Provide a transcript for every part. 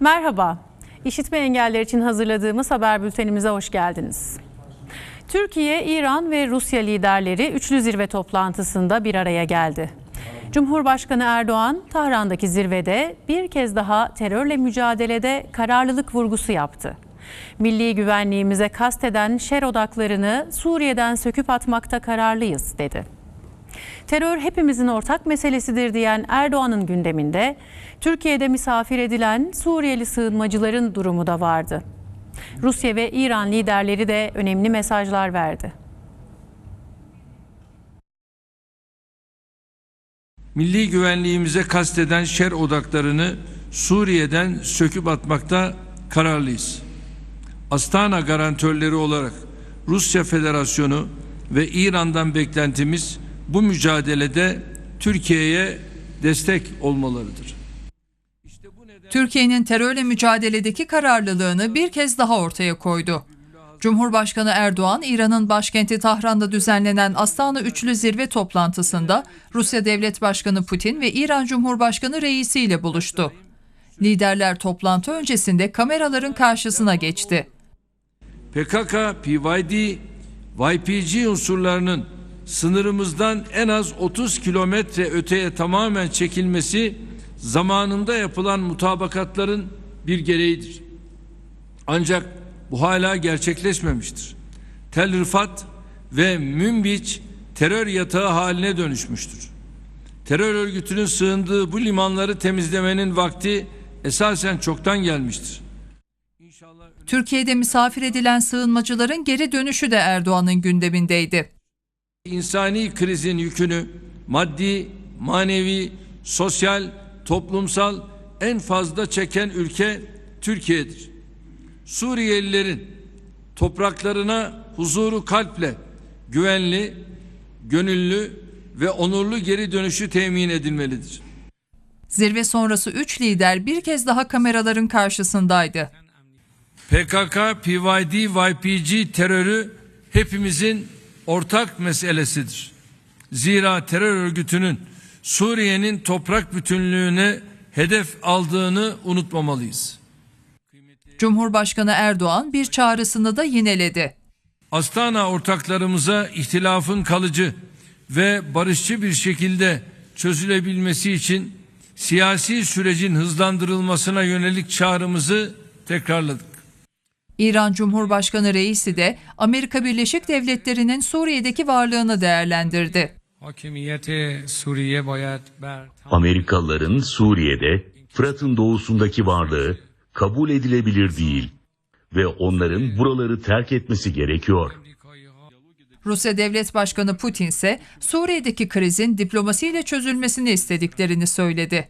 Merhaba. İşitme engelleri için hazırladığımız haber bültenimize hoş geldiniz. Türkiye, İran ve Rusya liderleri üçlü zirve toplantısında bir araya geldi. Cumhurbaşkanı Erdoğan, Tahran'daki zirvede bir kez daha terörle mücadelede kararlılık vurgusu yaptı. Milli güvenliğimize kasteden şer odaklarını Suriye'den söküp atmakta kararlıyız dedi. Terör hepimizin ortak meselesidir diyen Erdoğan'ın gündeminde Türkiye'de misafir edilen Suriyeli sığınmacıların durumu da vardı. Rusya ve İran liderleri de önemli mesajlar verdi. milli güvenliğimize kasteden şer odaklarını Suriye'den söküp atmakta kararlıyız. Astana garantörleri olarak Rusya Federasyonu ve İran'dan beklentimiz bu mücadelede Türkiye'ye destek olmalarıdır. Türkiye'nin terörle mücadeledeki kararlılığını bir kez daha ortaya koydu. Cumhurbaşkanı Erdoğan, İran'ın başkenti Tahran'da düzenlenen Astana Üçlü Zirve toplantısında Rusya Devlet Başkanı Putin ve İran Cumhurbaşkanı Reisi ile buluştu. Liderler toplantı öncesinde kameraların karşısına geçti. PKK, PYD, YPG unsurlarının sınırımızdan en az 30 kilometre öteye tamamen çekilmesi zamanında yapılan mutabakatların bir gereğidir. Ancak bu hala gerçekleşmemiştir. Tel Rifat ve Münbiç terör yatağı haline dönüşmüştür. Terör örgütünün sığındığı bu limanları temizlemenin vakti esasen çoktan gelmiştir. Türkiye'de misafir edilen sığınmacıların geri dönüşü de Erdoğan'ın gündemindeydi. İnsani krizin yükünü maddi, manevi, sosyal, toplumsal en fazla çeken ülke Türkiye'dir. Suriyelilerin topraklarına huzuru kalple, güvenli, gönüllü ve onurlu geri dönüşü temin edilmelidir. Zirve sonrası üç lider bir kez daha kameraların karşısındaydı. PKK, PYD, YPG terörü hepimizin ortak meselesidir. Zira terör örgütünün Suriye'nin toprak bütünlüğüne hedef aldığını unutmamalıyız. Cumhurbaşkanı Erdoğan bir çağrısını da yineledi. Astana ortaklarımıza ihtilafın kalıcı ve barışçı bir şekilde çözülebilmesi için siyasi sürecin hızlandırılmasına yönelik çağrımızı tekrarladık. İran Cumhurbaşkanı reisi de Amerika Birleşik Devletleri'nin Suriye'deki varlığını değerlendirdi. Amerikalıların Suriye'de Fırat'ın doğusundaki varlığı kabul edilebilir değil ve onların buraları terk etmesi gerekiyor. Rusya Devlet Başkanı Putin ise Suriye'deki krizin diplomasiyle çözülmesini istediklerini söyledi.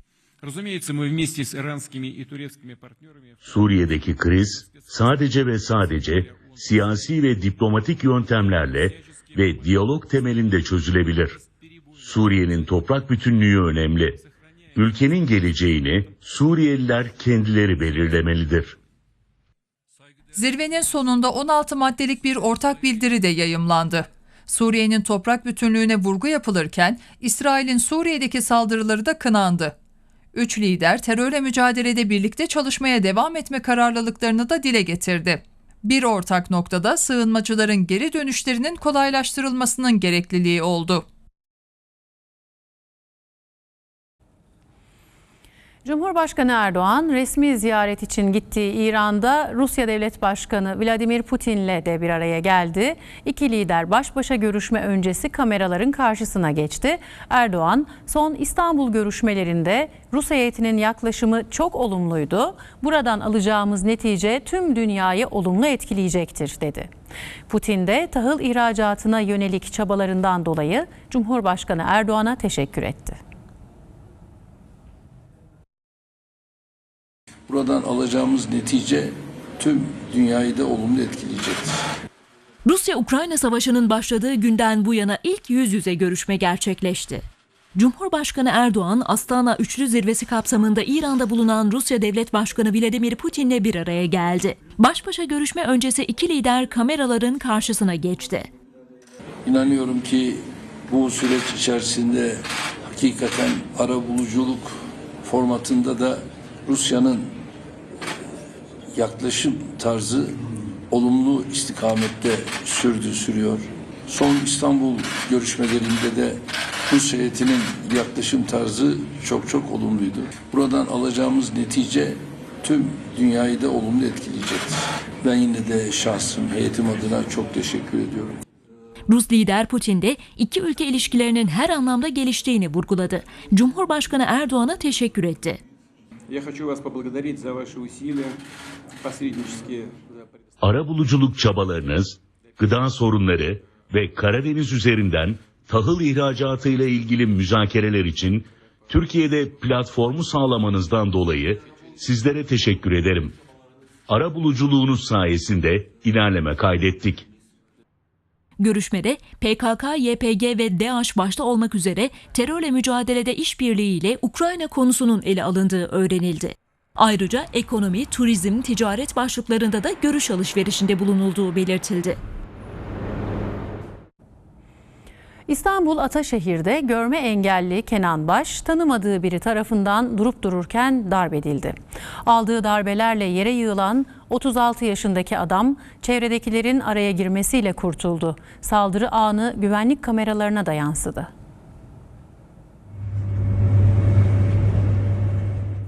Suriye'deki kriz sadece ve sadece siyasi ve diplomatik yöntemlerle ve diyalog temelinde çözülebilir. Suriye'nin toprak bütünlüğü önemli. Ülkenin geleceğini Suriyeliler kendileri belirlemelidir. Zirvenin sonunda 16 maddelik bir ortak bildiri de yayımlandı. Suriye'nin toprak bütünlüğüne vurgu yapılırken İsrail'in Suriye'deki saldırıları da kınandı. Üç lider terörle mücadelede birlikte çalışmaya devam etme kararlılıklarını da dile getirdi. Bir ortak noktada sığınmacıların geri dönüşlerinin kolaylaştırılmasının gerekliliği oldu. Cumhurbaşkanı Erdoğan resmi ziyaret için gittiği İran'da Rusya Devlet Başkanı Vladimir Putin'le de bir araya geldi. İki lider baş başa görüşme öncesi kameraların karşısına geçti. Erdoğan son İstanbul görüşmelerinde Rus heyetinin yaklaşımı çok olumluydu. Buradan alacağımız netice tüm dünyayı olumlu etkileyecektir dedi. Putin de tahıl ihracatına yönelik çabalarından dolayı Cumhurbaşkanı Erdoğan'a teşekkür etti. Buradan alacağımız netice tüm dünyayı da olumlu etkileyecektir. Rusya-Ukrayna savaşının başladığı günden bu yana ilk yüz yüze görüşme gerçekleşti. Cumhurbaşkanı Erdoğan, Astana Üçlü Zirvesi kapsamında İran'da bulunan Rusya Devlet Başkanı Vladimir Putin'le bir araya geldi. Baş başa görüşme öncesi iki lider kameraların karşısına geçti. İnanıyorum ki bu süreç içerisinde hakikaten ara buluculuk formatında da Rusya'nın yaklaşım tarzı olumlu istikamette sürdü, sürüyor. Son İstanbul görüşmelerinde de Rus heyetinin yaklaşım tarzı çok çok olumluydu. Buradan alacağımız netice tüm dünyayı da olumlu etkileyecektir. Ben yine de şahsım, heyetim adına çok teşekkür ediyorum. Rus lider Putin de iki ülke ilişkilerinin her anlamda geliştiğini vurguladı. Cumhurbaşkanı Erdoğan'a teşekkür etti. Я хочу вас поблагодарить за ваши усилия посреднические. за Arabuluculuk çabalarınız, gıda sorunları ve Karadeniz üzerinden tahıl ihracatı ile ilgili müzakereler için Türkiye'de platformu sağlamanızdan dolayı sizlere teşekkür ederim. Arabuluculuğunuz sayesinde ilerleme kaydettik. Görüşmede PKK, YPG ve DAEŞ başta olmak üzere terörle mücadelede işbirliğiyle Ukrayna konusunun ele alındığı öğrenildi. Ayrıca ekonomi, turizm, ticaret başlıklarında da görüş alışverişinde bulunulduğu belirtildi. İstanbul Ataşehir'de görme engelli Kenan Baş tanımadığı biri tarafından durup dururken darp edildi. Aldığı darbelerle yere yığılan 36 yaşındaki adam çevredekilerin araya girmesiyle kurtuldu. Saldırı anı güvenlik kameralarına da yansıdı.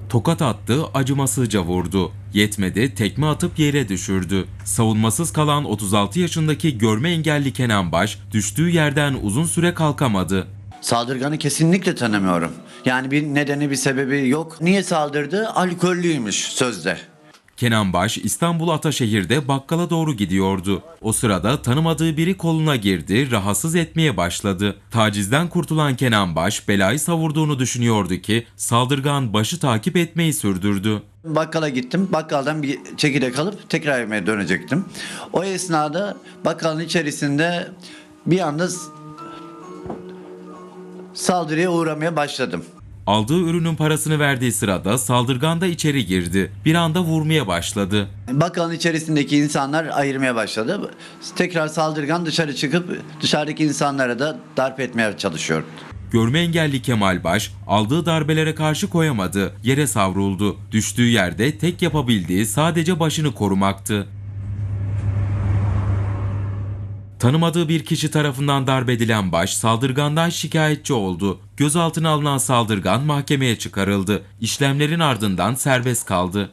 Tokat attı, acımasızca vurdu. Yetmedi, tekme atıp yere düşürdü. Savunmasız kalan 36 yaşındaki görme engelli Kenan Baş, düştüğü yerden uzun süre kalkamadı. Saldırganı kesinlikle tanımıyorum. Yani bir nedeni bir sebebi yok. Niye saldırdı? Alkollüymüş sözde. Kenan Baş, İstanbul Ataşehir'de bakkala doğru gidiyordu. O sırada tanımadığı biri koluna girdi, rahatsız etmeye başladı. Tacizden kurtulan Kenan Baş, belayı savurduğunu düşünüyordu ki, saldırgan başı takip etmeyi sürdürdü. Bakkala gittim. Bakkaldan bir çekirdek alıp tekrar evime dönecektim. O esnada bakkalın içerisinde bir anda saldırıya uğramaya başladım. Aldığı ürünün parasını verdiği sırada saldırgan da içeri girdi. Bir anda vurmaya başladı. Bakkalın içerisindeki insanlar ayırmaya başladı. Tekrar saldırgan dışarı çıkıp dışarıdaki insanlara da darp etmeye çalışıyor. Görme engelli Kemal Baş aldığı darbelere karşı koyamadı. Yere savruldu. Düştüğü yerde tek yapabildiği sadece başını korumaktı. Tanımadığı bir kişi tarafından darp edilen Baş saldırgandan şikayetçi oldu. Gözaltına alınan saldırgan mahkemeye çıkarıldı. İşlemlerin ardından serbest kaldı.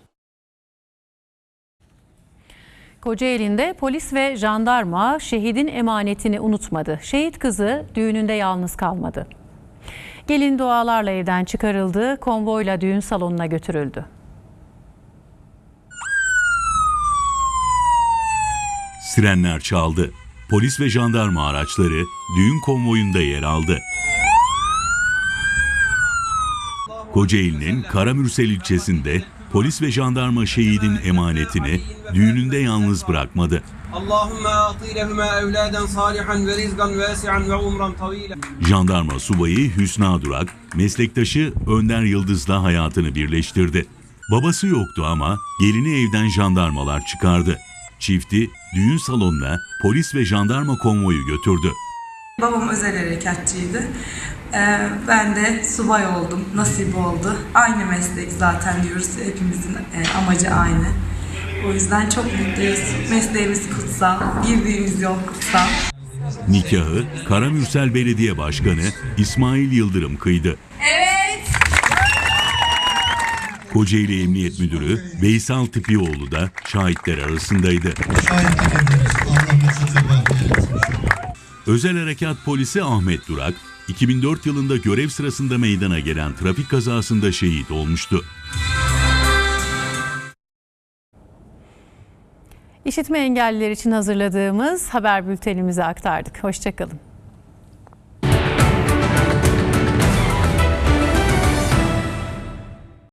Kocaeli'nde polis ve jandarma şehidin emanetini unutmadı. Şehit kızı düğününde yalnız kalmadı. Gelin dualarla evden çıkarıldı, konvoyla düğün salonuna götürüldü. Sirenler çaldı polis ve jandarma araçları düğün konvoyunda yer aldı. Kocaeli'nin Karamürsel ilçesinde polis ve jandarma şehidin emanetini düğününde yalnız bırakmadı. Jandarma subayı Hüsna Durak, meslektaşı Önder Yıldız'la hayatını birleştirdi. Babası yoktu ama gelini evden jandarmalar çıkardı. Çifti düğün salonuna polis ve jandarma konvoyu götürdü. Babam özel harekatçıydı. Ee, ben de subay oldum, nasip oldu. Aynı meslek zaten diyoruz, hepimizin e, amacı aynı. O yüzden çok mutluyuz. Mesleğimiz kutsal, girdiğimiz yol kutsal. Nikahı Karamürsel Belediye Başkanı İsmail Yıldırım kıydı. Evet. Kocaeli Emniyet Müdürü Veysel Tipioğlu da şahitler arasındaydı. Özel Harekat Polisi Ahmet Durak, 2004 yılında görev sırasında meydana gelen trafik kazasında şehit olmuştu. İşitme engelliler için hazırladığımız haber bültenimizi aktardık. Hoşçakalın.